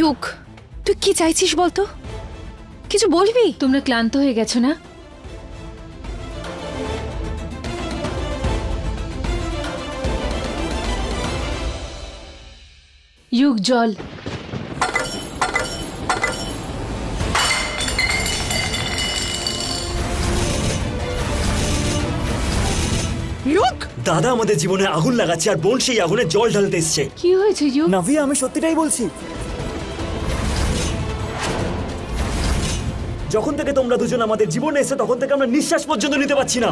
ইউক তুই কি চাইছিস বলতো? কিছু বলবি? তোমরা ক্লান্ত হয়ে গেছো না? যুগ জল। ইউক! দাদা আমাদের জীবনে আগুন লাগাচ্ছে আর বোন সেই আগুনে জল ঢালতে এসছে। কি হয়েছে যুগ নাভিয়া আমি সত্যিটাই বলছি। যখন থেকে তোমরা দুজন আমাদের জীবনে এসে তখন থেকে আমরা নিঃশ্বাস পর্যন্ত নিতে পারছি না।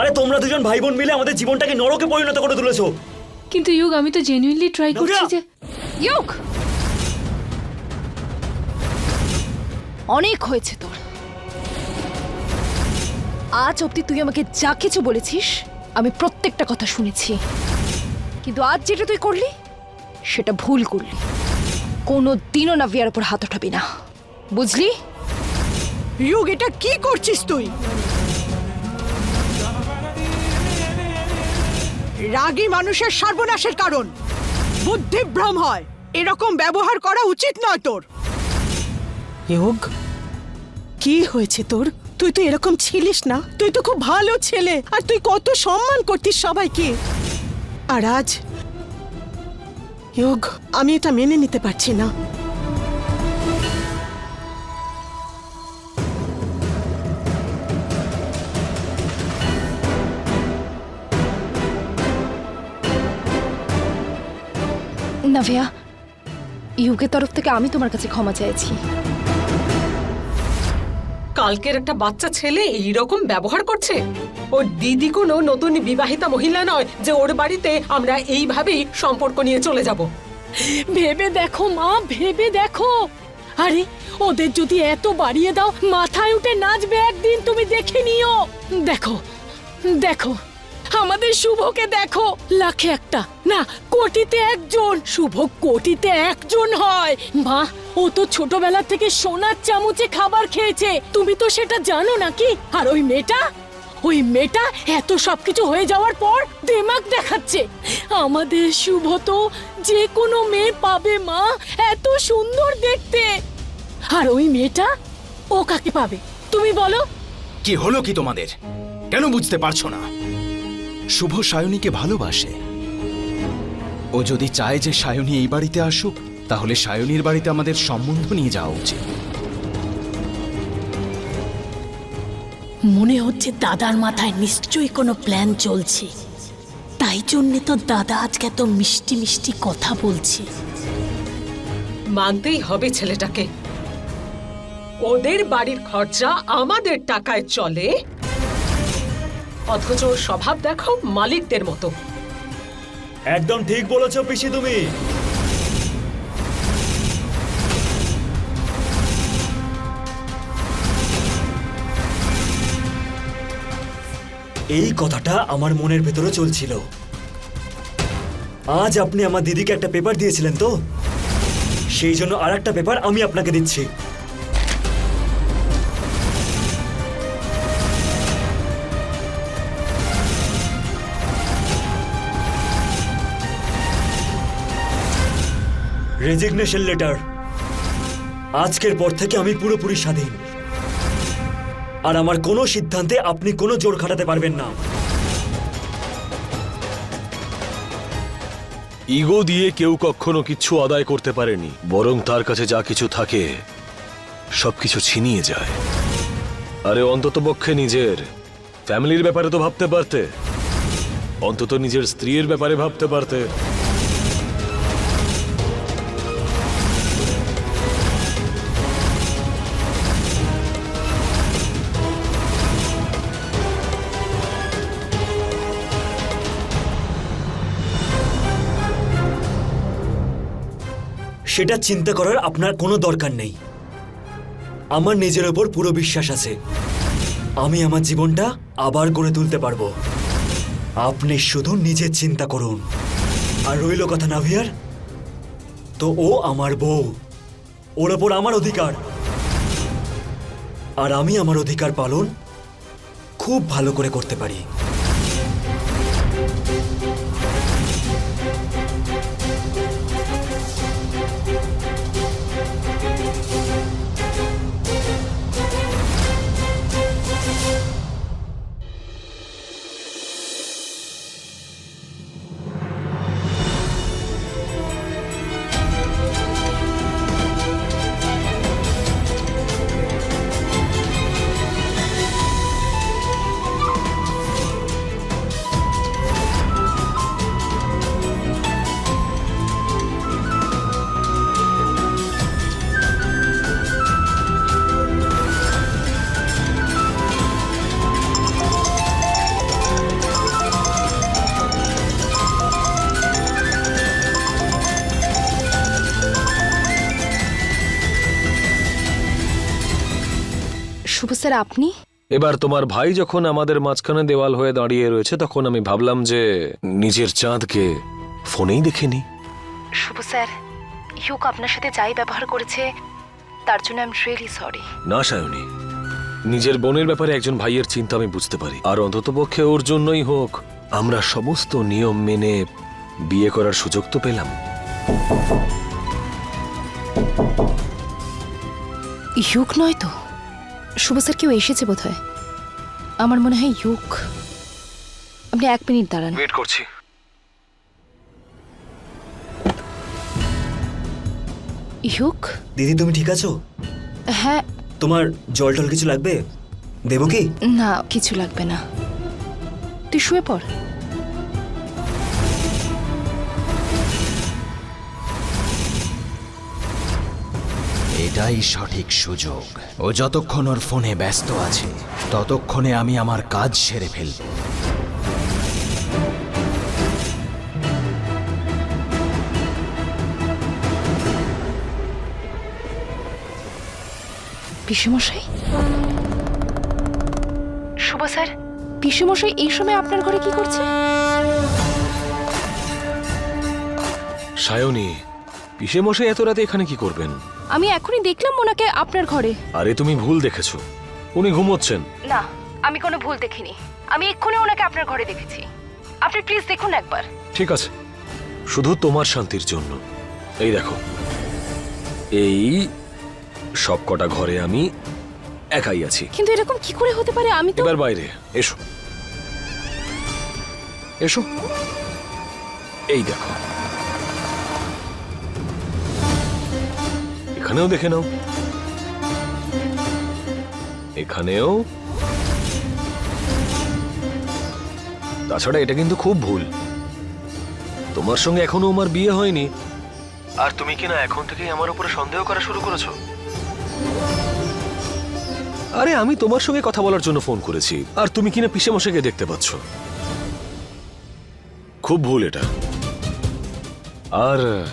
আরে তোমরা দুজন ভাই বোন মিলে আমাদের জীবনটাকে নরকে পরিণত করে তুলেছো। কিন্তু যুগ আমি তো জেনুইনলি ট্রাই করছি! যে ইউক অনেক হয়েছে তোর। আজ অব্দি তুই আমাকে যা কিছু বলেছিস আমি প্রত্যেকটা কথা শুনেছি। কিন্তু আজ যেটা তুই করলি সেটা ভুল করলি। কোনো দিনও নাভিয়ার উপর হাত উঠাবি না। বুঝলি? ইউক এটা কি করছিস তুই? রাগী মানুষের সর্বনাশের কারণ। বুদ্ধিভ্রম হয়। এরকম ব্যবহার করা উচিত নয় তোর। ইয়োগ? কি হয়েছে তোর? তুই তো এরকম ছিলিস না। তুই তো খুব ভালো ছেলে। আর তুই কত সম্মান করতিস সবাইকে। আর আজ ইয়োগ, আমি এটা মেনে নিতে পারছি না। নাভিয়া ইউকের তরফ থেকে আমি তোমার কাছে ক্ষমা চাইছি কালকের একটা বাচ্চা ছেলে এই রকম ব্যবহার করছে? ওর দিদি কোনো নতুন বিবাহিতা মহিলা নয় যে ওর বাড়িতে আমরা এইভাবেই সম্পর্ক নিয়ে চলে যাব। ভেবে দেখো মা, ভেবে দেখো। আরে, ওদের যদি এত বাড়িয়ে দাও, মাথায় উঠে নাচবে একদিন, তুমি দেখে নিও। দেখো দেখো। আমাদের শুভকে দেখো। লাখে একটা। না, কোটিতে একজন। শুভ কোটিতে একজন হয়। মা, ও তো ছোটবেলা থেকে সোনার চামচে খাবার খেয়েছে। তুমি তো সেটা জানো নাকি? আর ওই মেয়েটা? ওই মেয়েটা এত সবকিছু হয়ে যাওয়ার পর দেমাগ দেখাচ্ছে। আমাদের শুভ তো যে কোনো মেয়ে পাবে, মা। এত সুন্দর দেখতে। আর ওই মেয়েটা? ও কাকে পাবে? তুমি বলো। কি হলো কি তোমাদের? কেন বুঝতে পারছ না? শুভ সায়নীকে ভালোবাসে। ও যদি চায় যে সায়নী এই বাড়িতে আসুক তাহলে সায়নীর বাড়িতে আমাদের সম্বন্ধ নিয়ে যাওয়া উচিত। মনে হচ্ছে দাদার মাথায় নিশ্চয়ই কোনো প্ল্যান চলছে। তাই জন্যে তো দাদা আজকে এত মিষ্টি মিষ্টি কথা বলছে। মানতেই হবে ছেলেটাকে। ওদের বাড়ির খরচা আমাদের টাকায় চলে। অথচ স্বভাব দেখো মালিকদের মতো। একদম ঠিক বলেছ পিসি তুমি। এই কথাটা আমার মনের ভেতরে চলছিল। আজ আপনি আমার দিদিকে একটা পেপার দিয়েছিলেন তো? সেই জন্য আর একটা পেপার আমি আপনাকে দিচ্ছি। Resignation letter. আজকের পর থেকে আমি পুরোপুরি স্বাধীন। আর আমার কোনো সিদ্ধান্তে আপনি কোনো জোর খাটাতে পারবেন না। ইগো দিয়ে কেউ কখনো কিচ্ছু আদায় করতে পারেনি, বরং তার কাছে যা কিছু থাকে, সবকিছু ছিনিয়ে যায়। আরে অন্তত পক্ষে নিজের, ফ্যামিলির ব্যাপারে তো ভাবতে পারতে। অন্তত নিজের স্ত্রীর ব্যাপারে ভাবতে পারতে। সেটা চিন্তা করার আপনার কোনো দরকার নেই। আমার নিজের ওপর পুরো বিশ্বাস আছে। আমি আমার জীবনটা আবার গড়ে তুলতে পারব। আপনি শুধু নিজের চিন্তা করুন। আর রইল কথা নাভিয়ার, তো ও আমার বউ। ওর ওপর আমার অধিকার। আর আমি আমার অধিকার পালন খুব ভালো করে করতে পারি। স্যার আপনি? এবার তোমার ভাই যখন আমাদের মাঝখানে দেওয়াল হয়ে দাঁড়িয়ে রয়েছে তখন আমি ভাবলাম যে নিজের চাঁদকে ফোনেই দেখে নি শুভ স্যার ইউক আপনার সাথে যাই ব্যবহার করেছে তার জন্য আই এম রিয়েলি সরি না সায়নী। নিজের বোনের ব্যাপারে একজন ভাইয়ের চিন্তা আমি বুঝতে পারি। আর অন্ততপক্ষে ওর জন্যই হোক আমরা সমস্ত নিয়ম মেনে বিয়ে করার সুযোগ তো পেলাম। ইউক নয় তো? শুভ স্যার কেউ এসেছে বোধ হয় আমার মনে হয় ইউক। আপনি এক মিনিট দাঁড়ান। ওয়েট করছি। ইউক? দিদি তুমি ঠিক আছো? হ্যাঁ। তোমার জল টল কিছু লাগবে? দেবো কি? না কিছু লাগবে না। তুই শুয়ে পড়। এটাই সঠিক সুযোগ। ও যতক্ষণ ওর ফোনে ব্যস্ত আছে ততক্ষণে আমি আমার কাজ সেরে ফেলব। পিসেমশাই? শুভ স্যার। পিসেমশাই এই সময় আপনার ঘরে কি করছে? সায়নী পিসে মশাই এত রাতে এখানে কি করবেন? আমি এখনই দেখলাম ওনাকে আপনার ঘরে। আরে তুমি ভুল দেখেছ। উনি ঘুমোচ্ছেন। না আমি কোনো ভুল দেখিনি। আমি এক্ষুনি ওনাকে আপনার ঘরে দেখেছি। আপনি প্লিজ দেখুন একবার। ঠিক আছে। শুধু তোমার শান্তির জন্য। এই দেখো। এই সব কটা ঘরে আমি একাই আছি। কিন্তু এরকম কি করে হতে পারে? আমি তো এবার বাইরে এসো। এসো। এই দেখো। এখানেও দেখে নাও। এখানেও। তাছাড়া এটা কিন্তু খুব ভুল। তোমার সঙ্গে এখনও আমার বিয়ে হয়নি। আর তুমি কিনা এখন থেকেই আমার উপরে সন্দেহ করা শুরু করেছ? আরে, আমি তোমার সঙ্গে কথা বলার জন্য ফোন করেছি। আর তুমি কিনা পিসে মশাইকে দেখতে পাচ্ছ? খুব ভুল এটা। আর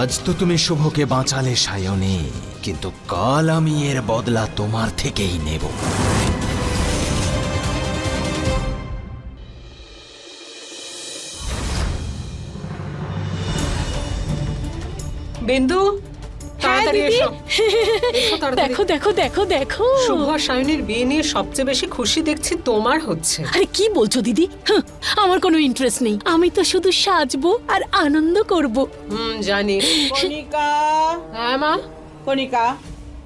আজ তো তুমি শুভকে বাঁচালে সায়নে, কিন্তু কাল আমি এর বদলা তোমার থেকেই নেব। বিন্দু? তাড়াতাড়ি দিদি। এসো। এসো তাড়াতাড়ি। দেখো দেখো দেখো দেখো। শুভ আর সায়নীর বিয়ে নিয়ে সবচেয়ে বেশি খুশি দেখছি তোমার হচ্ছে। আরে কি বলছো দিদি? আমার কোনো ইন্টারেস্ট নেই। আমি তো শুধু সাজবো আর আনন্দ করব। হুম জানি। কণিকা। হ্যাঁ মা? কণিকা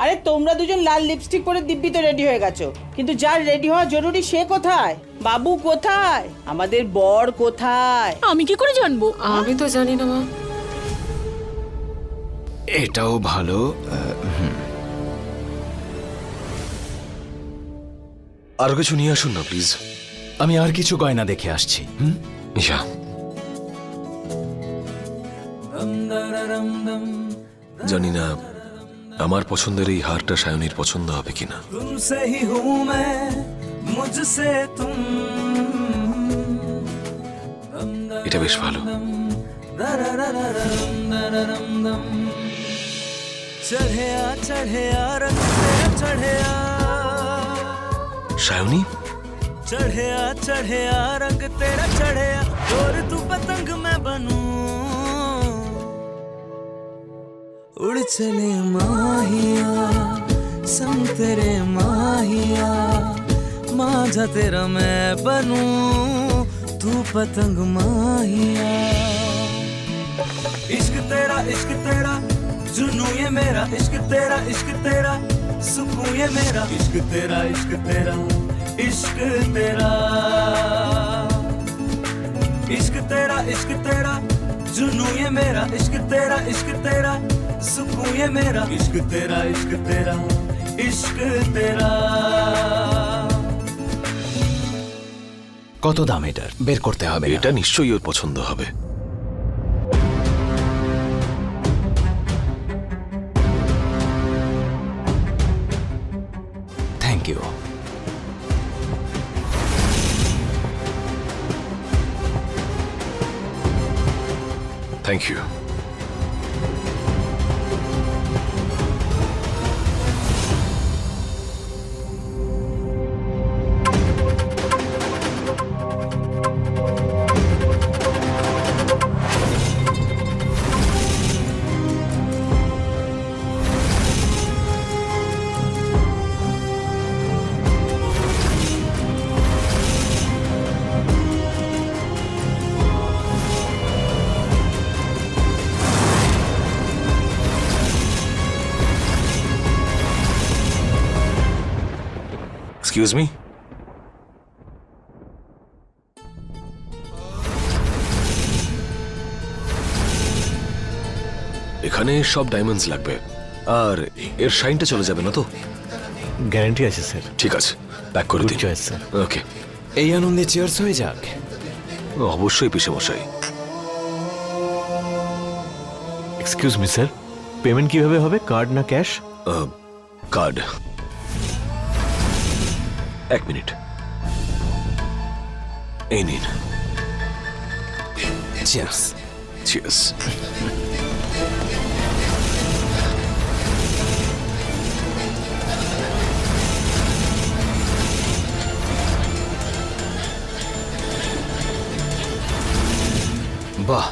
আরে তোমরা দুজন লাল লিপস্টিক পরে দিব্যি তো রেডি হয়ে গেছো। কিন্তু যার রেডি হওয়া জরুরি সে কোথায়? বাবু কোথায়? আমাদের বর কোথায়? আমি কি করে জানব? আমি তো জানি না মা। এটাও ভালো আর কিছু নিয়ে আসুন না প্লিজ। আমি আর কিছু গয়না দেখে আসছি জানি না আমার পছন্দের এই হারটা সায়নির পছন্দ হবে কিনা। এটা বেশ ভালো। चढ़े आ रंग तेरा चढ़े शायुनी चढ़े आ चढ़े आ रंग तेरा चढ़े आ और तू पतंग मैं बनू। उड़ चले माहिया संग तेरे माहिया माझा तेरा मैं बनू। तू पतंग माहिया। इश्क तेरा इश्क तेरा जुनू ये मेरा इश्क तेरा इश्क तेरा सुकून ये मेरा इश्क तेरा इश्क तेरा इश्क तेरा इश्क तेरा इश्क तेरा जुनू ये मेरा इश्क तेरा इश्क तेरा सुकून ये मेरा इश्क तेरा इश्क तेरा इश्क तेरा কত দাম এটার বের করতে হবে না। এটা নিশ্চয়ই ওর পছন্দ হবে থ্যাংক ইউ এক্সকিউজ মি এখানে সব ডায়মন্ডস লাগবে। আর এর শাইনটা চলে যাবে না তো? গ্যারান্টি আছে স্যার ঠিক আছে প্যাক করে দিন। চয়েস স্যার ওকে এই আনন্দে চেয়ার্স হয়ে যাক। অবশ্যই পিসে মশাই। এক্সকিউজ মি স্যার পেমেন্ট কীভাবে হবে? কার্ড না ক্যাশ কার্ড এক মিনিট। এই নিন। বাহ।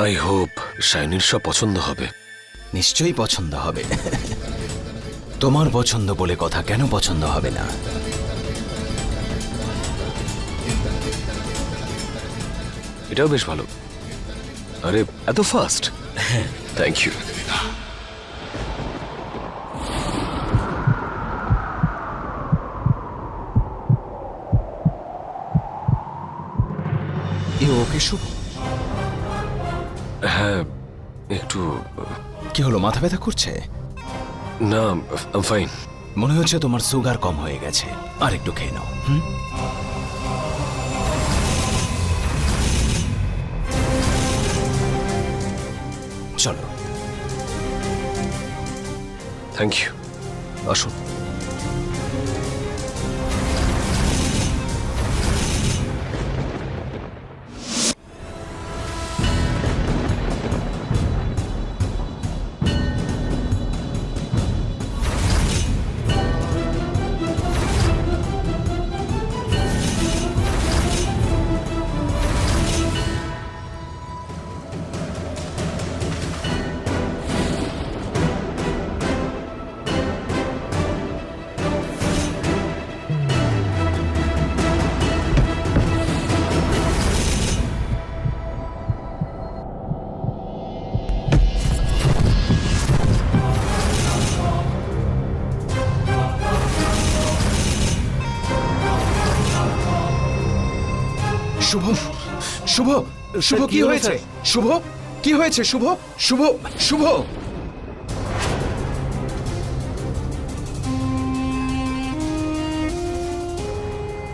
আই হোপ শাইনির সব পছন্দ হবে। নিশ্চয়ই পছন্দ হবে। তোমার পছন্দ বলে কথা কেন পছন্দ হবে না? এটাও বেশ ভালো। আরে এত ফাস্ট থ্যাংক ইউ এ ওকে শুভ? হ্যাঁ একটু কি হলো মাথা ব্যথা করছে? না ফাইন মনে হচ্ছে তোমার সুগার কম হয়ে গেছে। আর একটু খেয়ে নাও। হুম? চলো। থ্যাংক ইউ আসুন। শুভ? শুভ? শুভ কি হয়েছে? শুভ? কি হয়েছে? শুভ? শুভ? শুভ?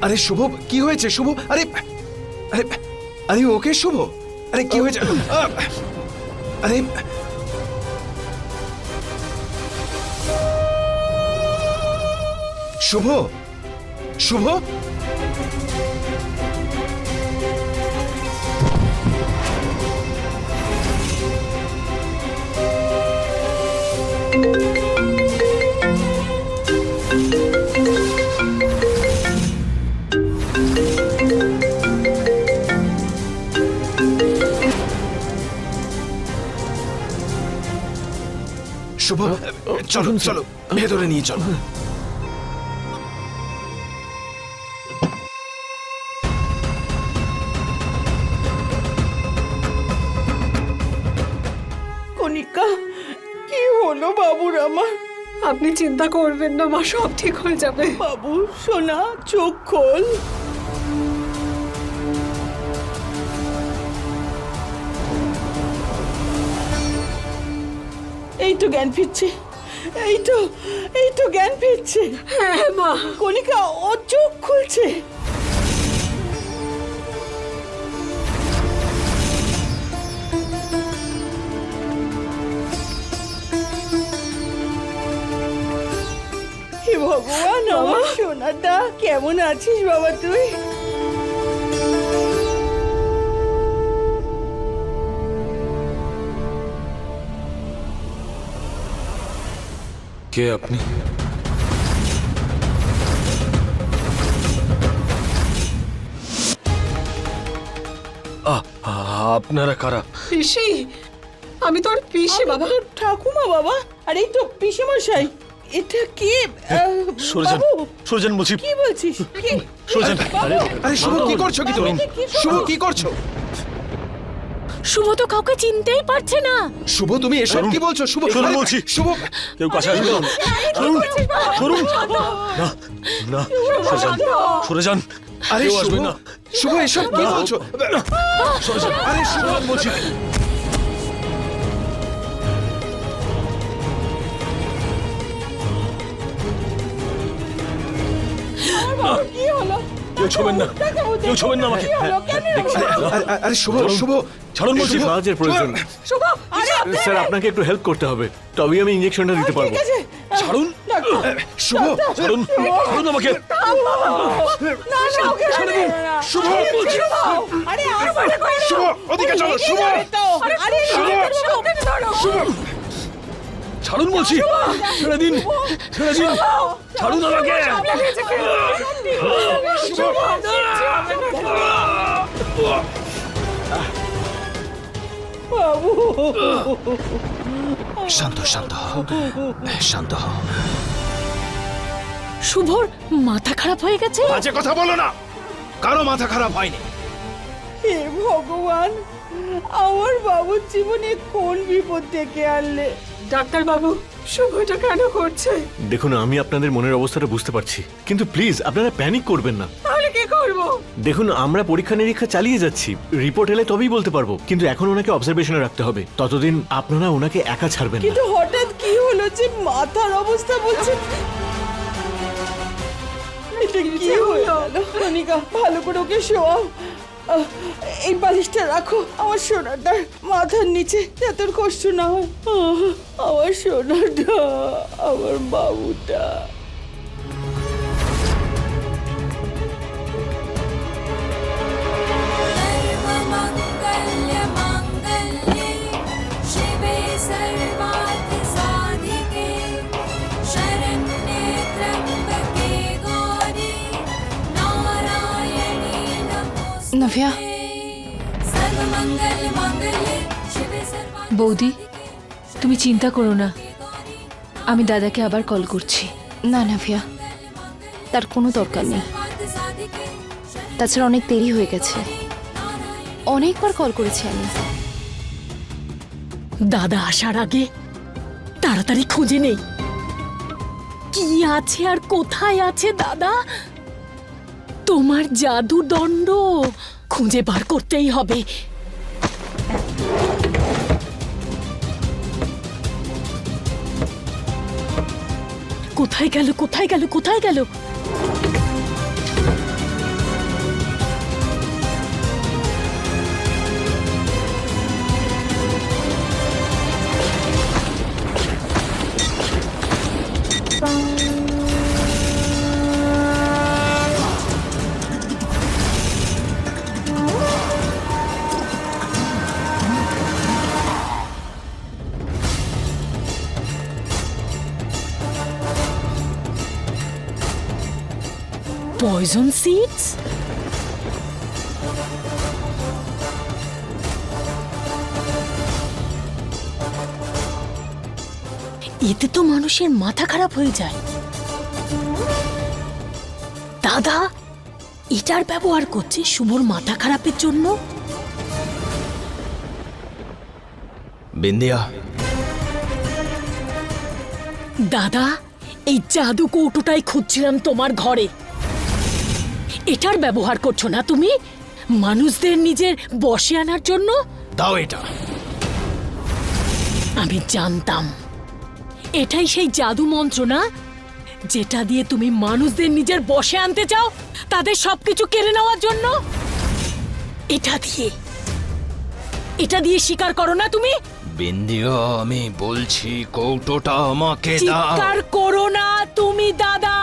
আরে শুভ কি হয়েছে? শুভ? আরে আরে আরে ওকে শুভ? আরে কি হয়েছে? আরে শুভ? শুভ? শুভ। চলো চলো ভেতরে নিয়ে চলো। কণিকা কি হলো বাবুর আমার? আপনি চিন্তা করবেন না মা সব ঠিক হয়ে যাবে। বাবু সোনা চোখ খোল। এই তো জ্ঞান ফিরছে। এই তো এই তো জ্ঞান ফিরছে। হ্যাঁ। মা কণিকা ও চোখ খুলছে। হে ভগবান আমার সোনাটা কেমন আছিস বাবা তুই? কে আপনি? আহ, আপনারা কারা? পিসি আমি তোর পিসি বাবা। ঠাকুমা বাবা। আর এই তো পিসি মশাই এটা কে? আহ, সরে যান বাবু বলছি। কি বলছিস? কি? সরে যান আরে শুভ কি করছ কি তুমি? শুভ? কি করছ? শুভ তো কাউকে চিনতেই পারছে না। শুভ তুমি এসব কি বলছো? শুভ শুনুন বলছি। শুভ। কেউ কাছে আসবে না। শুনুন শুনুন না না সরে যান সরে যান। আরে শুভ আসবে না। শুভ এসব কি বলছো? সরে যান। আরে শুভ। বলছি। কেউ ছোবেন না কেউ ছোবেন না আমাকে না। আরে, আরে শুভ শুভ ছাড়ুন বলছি শুভ, সাহায্যের প্রয়োজন স্যার আপনাকে একটু হেল্প করতে হবে তবেই আমি ইঞ্জেকশনটা দিতে পারব ছাড়ুন শুভ ছাড়ুন ছাড়ুন আমাকে শুভ শুভ ওদিকে চলো শুভ ছাড়ুন বলছি ছেড়ে দিন ছেড়ে দিন ছাড়ুন আমাকে শান্ত শান্ত শান্ত শুভর মাথা খারাপ হয়ে গেছে বাজে কথা বলো না কারও মাথা খারাপ হয়নি হে ভগবান আমার বাবুর জীবনে কোন বিপদ ডেকে আনলে ডাক্তার বাবু শুভ এটা কেন করছে? দেখুন আমি আপনাদের মনের অবস্থাটা বুঝতে পারছি। কিন্তু প্লিজ আপনারা প্যানিক করবেন না। তাহলে কি করব? দেখুন আমরা পরীক্ষা নিরীক্ষা চালিয়ে যাচ্ছি। রিপোর্ট এলে তবেই বলতে পারব। কিন্তু এখন ওনাকে অবজারভেশনে রাখতে হবে। ততদিন আপনারা ওনাকে একা ছাড়বেন না। কিন্তু হঠাৎ কি হলো যে মাথার অবস্থা বলছে? এটা কি হলো? রনিকা ভালো করে ওকে শোয়াও। এই বালিশটা রাখো, আমার সোনাটা মাথার নিচে, যাতে কষ্ট না হয়। আমার সোনাটা, আমার বাবুটা। నవ్య বৌদি তুমি চিন্তা করো না। আমি দাদাকে আবার কল করছি। না নাভিয়া তার কোনো দরকার নেই। তাছাড়া অনেক দেরি হয়ে গেছে। অনেকবার কল করেছি আমি। দাদা আসার আগে তাড়াতাড়ি খুঁজে নেই। কি আছে আর কোথায় আছে দাদা? তোমার জাদু দণ্ড খুঁজে বার করতেই হবে। কোথায় গেল কোথায় গেল কোথায় গেল? পয়জন সিডস এতে তো মানুষের মাথা খারাপ হয়ে যায়। দাদা এটার ব্যবহার করছে শুভর মাথা খারাপের জন্য? বিন্দিয়া। দাদা এই জাদু কৌটোটাই খুঁজছিলাম তোমার ঘরে। এটার ব্যবহার করছ না তুমি? মানুষদের নিজের বসে আনার জন্য? দাও এটা। আমি জানতাম। এটাই সেই জাদু মন্ত্র না? যেটা দিয়ে তুমি মানুষদের নিজের বসে আনতে চাও তাদের সবকিছু কেড়ে নেওয়ার জন্য? এটা দিয়ে। এটা দিয়ে স্বীকার করো না তুমি? বিন্দিয়া আমি বলছি কৌটোটা আমাকে দাও। চিৎকার করো না তুমি দাদা!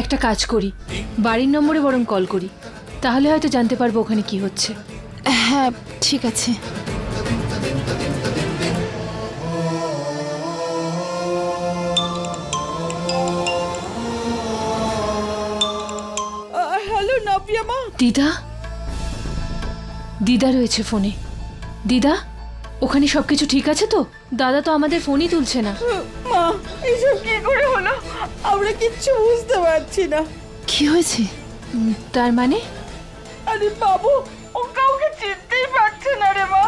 একটা কাজ করি। বাড়ির নম্বরে বরং কল করি। তাহলে হয়তো জানতে পারব ওখানে কি হচ্ছে। হ্যাঁ ঠিক আছে। হ্যালো মা। দিদা? দিদা রয়েছে ফোনে। দিদা ওখানে সবকিছু ঠিক আছে তো? দাদা তো আমাদের ফোনই তুলছে না। এসব কি করে হলো? আমরা কিচ্ছু বুঝতে পারছি না। কি হয়েছে? তার মানে? আরে বাবু ও কাউকে চিনতেই পারছে না রে মা